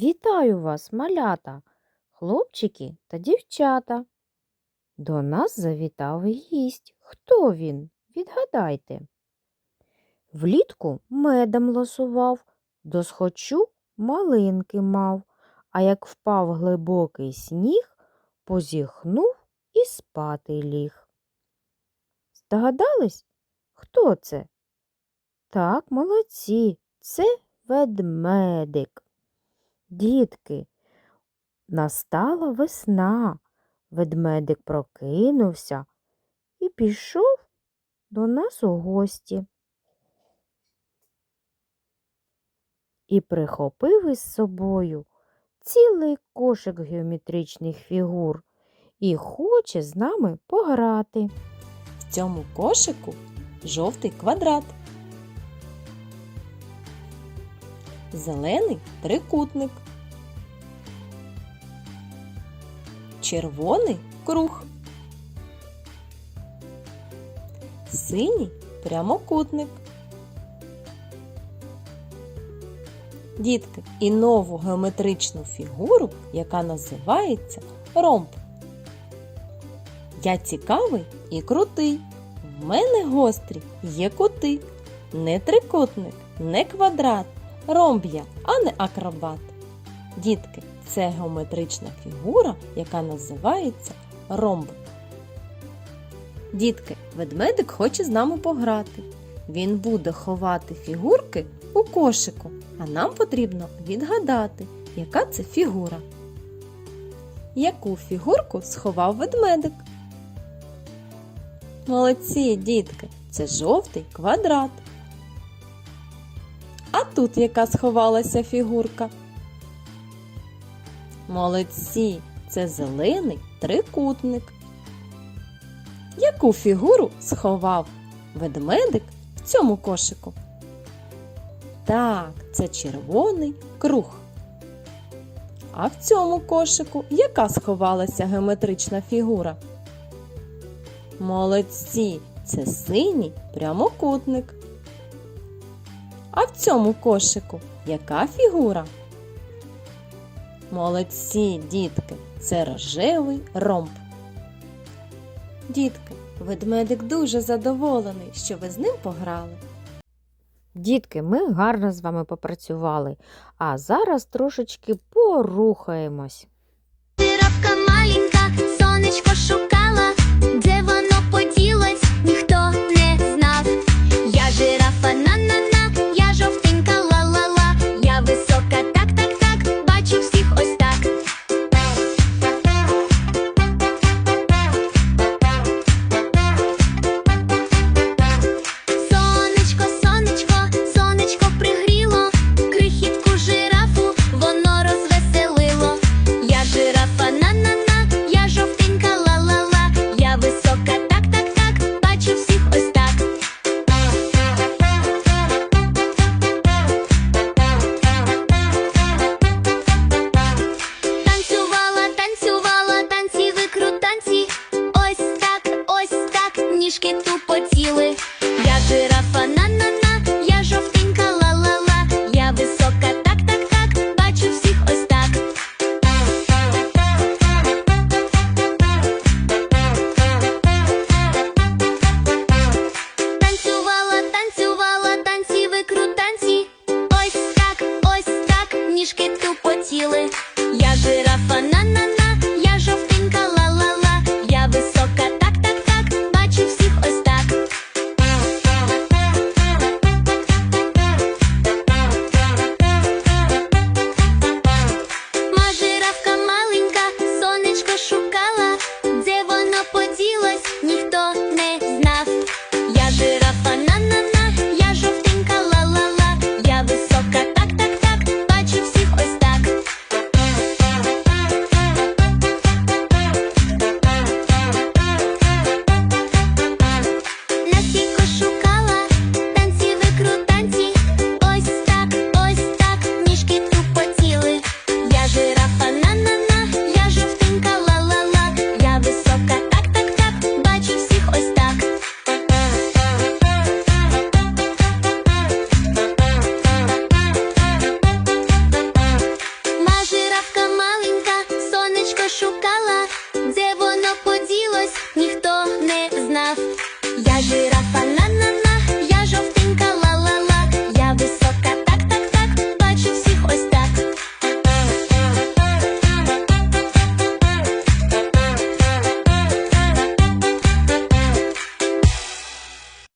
Вітаю вас, малята, хлопчики та дівчата. До нас завітав гість. Хто він? Відгадайте. Влітку медом ласував, досхочу малинки мав, а як впав глибокий сніг, позіхнув і спати ліг. Здогадались, хто це? Так, молодці, це ведмедик. Дітки, настала весна. Ведмедик прокинувся і пішов до нас у гості. І прихопив із собою цілий кошик геометричних фігур і хоче з нами пограти. В цьому кошику жовтий квадрат. Зелений трикутник. Червоний круг. Синій прямокутник. Дітки, і нову геометричну фігуру, яка називається ромб. Я цікавий і крутий. В мене гострі є кути. Не трикутник, не квадрат, ромб я, а не акробат. Дітки, це геометрична фігура, яка називається ромб. Дітки, ведмедик хоче з нами пограти. Він буде ховати фігурки у кошику, а нам потрібно відгадати, яка це фігура. Яку фігурку сховав ведмедик? Молодці, дітки, це жовтий квадрат. Тут яка сховалася фігурка? Молодці, це зелений трикутник. Яку фігуру сховав ведмедик в цьому кошику? Так, це червоний круг. А в цьому кошику яка сховалася геометрична фігура? Молодці, це синій прямокутник. А в цьому кошику яка фігура? Молодці, дітки, це рожевий ромб. Дітки, ведмедик дуже задоволений, що ви з ним пограли. Дітки, ми гарно з вами попрацювали, а зараз трошечки порухаємось. Жирафка маленька, сонечко шукала, ніжки